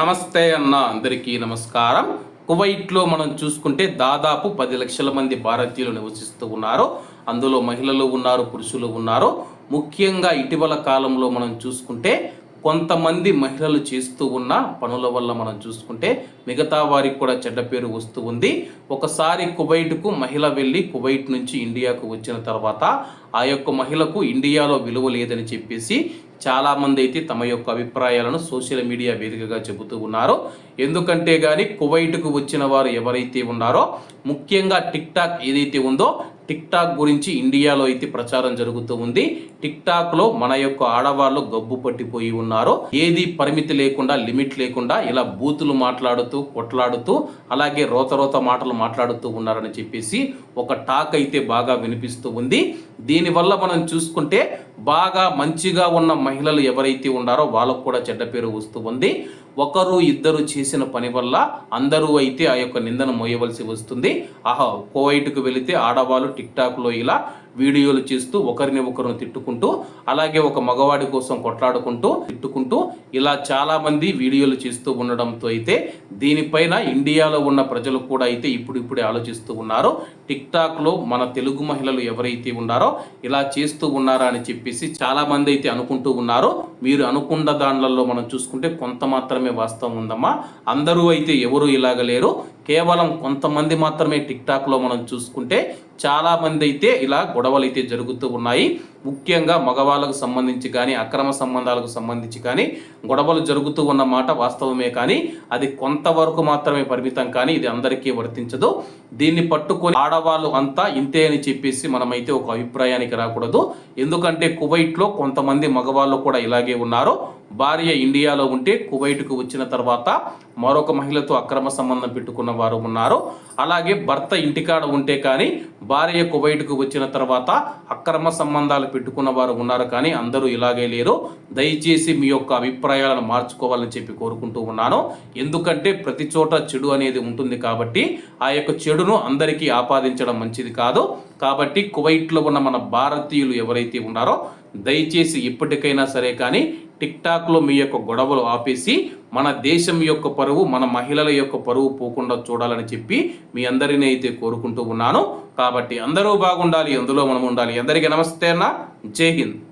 నమస్తే అన్న అందరికీ నమస్కారం. కువైట్లో మనం చూసుకుంటే దాదాపు పది లక్షల మంది భారతీయులు నివసిస్తూ ఉన్నారు. అందులో మహిళలు ఉన్నారు పురుషులు ఉన్నారు. ముఖ్యంగా ఇటీవల కాలంలో మనం చూసుకుంటే కొంతమంది మహిళలు చేస్తూ ఉన్న పనుల వల్ల మనం చూసుకుంటే మిగతా వారికి కూడా చెడ్డ పేరు వస్తూ ఉంది. ఒకసారి కువైట్కు మహిళ వెళ్ళి కువైట్ నుంచి ఇండియాకు వచ్చిన తర్వాత ఆ యొక్క మహిళకు ఇండియాలో విలువ లేదని చెప్పేసి చాలామంది అయితే తమ యొక్క అభిప్రాయాలను సోషల్ మీడియా వేదికగా చెబుతూ ఉన్నారు. ఎందుకంటే కానీ కువైట్కు వచ్చిన వారు ఎవరైతే ఉన్నారో ముఖ్యంగా టిక్ టాక్ ఏదైతే ఉందో టిక్ టాక్ గురించి ఇండియాలో అయితే ప్రచారం జరుగుతూ ఉంది. టిక్ టాక్లో మన యొక్క ఆడవాళ్ళు గబ్బు పట్టిపోయి ఉన్నారు. ఏది పరిమితి లేకుండా లిమిట్ లేకుండా ఇలా బూతులు మాట్లాడుతూ కొట్లాడుతూ అలాగే రోత రోత మాటలు మాట్లాడుతూ ఉన్నారని చెప్పేసి ఒక టాక్ అయితే బాగా వినిపిస్తూ ఉంది. దీనివల్ల మనం చూసుకుంటే బాగా మంచిగా ఉన్న మహిళలు ఎవరైతే ఉన్నారో వాళ్ళకు కూడా చెడ్డ పేరు వస్తూ ఉంది. ఒకరు ఇద్దరు చేసిన పని వల్ల అందరూ అయితే ఆ యొక్క నిందను మోయవలసి వస్తుంది. ఆహా కోవైట్కు వెళితే ఆడవాళ్ళు టిక్ టాక్లో ఇలా వీడియోలు చేస్తూ ఒకరిని ఒకరిని తిట్టుకుంటూ అలాగే ఒక మగవాడి కోసం కొట్లాడుకుంటూ తిట్టుకుంటూ ఇలా చాలామంది వీడియోలు చేస్తూ ఉండడంతో అయితే దీనిపైన ఇండియాలో ఉన్న ప్రజలు కూడా అయితే ఇప్పుడిప్పుడే ఆలోచిస్తూ ఉన్నారు. టిక్ టాక్లో మన తెలుగు మహిళలు ఎవరైతే ఉన్నారో ఇలా చేస్తూ ఉన్నారా అని చెప్పేసి చాలా మంది అయితే అనుకుంటూ ఉన్నారు. మీరు అనుకున్న దాంట్లలో మనం చూసుకుంటే కొంత మాత్రమే వాస్తవం ఉందమ్మా. అందరూ అయితే ఎవరు ఇలాగ లేరు. కేవలం కొంతమంది మాత్రమే టిక్ టాక్లో మనం చూసుకుంటే చాలా మంది అయితే ఇలా గొడవలు అయితే జరుగుతూ ఉన్నాయి. ముఖ్యంగా మగవాళ్ళకు సంబంధించి కానీ అక్రమ సంబంధాలకు సంబంధించి కానీ గొడవలు జరుగుతూ ఉన్న మాట వాస్తవమే కానీ అది కొంతవరకు మాత్రమే పరిమితం కానీ ఇది అందరికీ వర్తించదు. దీన్ని పట్టుకొని ఆడవాళ్ళు అంతా ఇంతే అని చెప్పేసి మనమైతే ఒక అభిప్రాయానికి రాకూడదు. ఎందుకంటే కువైట్లో కొంతమంది మగవాళ్ళు కూడా ఇలాగే ఉన్నారు. భార్య ఇండియాలో ఉంటే కువైట్కు వచ్చిన తర్వాత మరొక మహిళతో అక్రమ సంబంధం పెట్టుకున్న వారు ఉన్నారు. అలాగే భర్త ఇంటికాడ ఉంటే కానీ భార్య కువైట్కు వచ్చిన తర్వాత అక్రమ సంబంధాలు పెట్టుకున్న వారు ఉన్నారు కానీ అందరూ ఇలాగే లేరు. దయచేసి మీ యొక్క అభిప్రాయాలను మార్చుకోవాలని చెప్పి కోరుకుంటూ ఉన్నాను. ఎందుకంటే ప్రతి చోట చెడు అనేది ఉంటుంది కాబట్టి ఆ యొక్క చెడును అందరికీ ఆపాదించడం మంచిది కాదు. కాబట్టి కువైట్లో ఉన్న మన భారతీయులు ఎవరైతే ఉన్నారో దయచేసి ఇప్పటికైనా సరే కానీ టిక్టాక్లో మీ యొక్క గొడవలు ఆపేసి మన దేశం యొక్క పరువు మన మహిళల యొక్క పరువు పోకుండా చూడాలని చెప్పి మీ అందరిని అయితే కోరుకుంటూ ఉన్నాను. కాబట్టి అందరూ బాగుండాలి అందులో మనం ఉండాలి. అందరికీ నమస్తే అన్న. జై హింద్.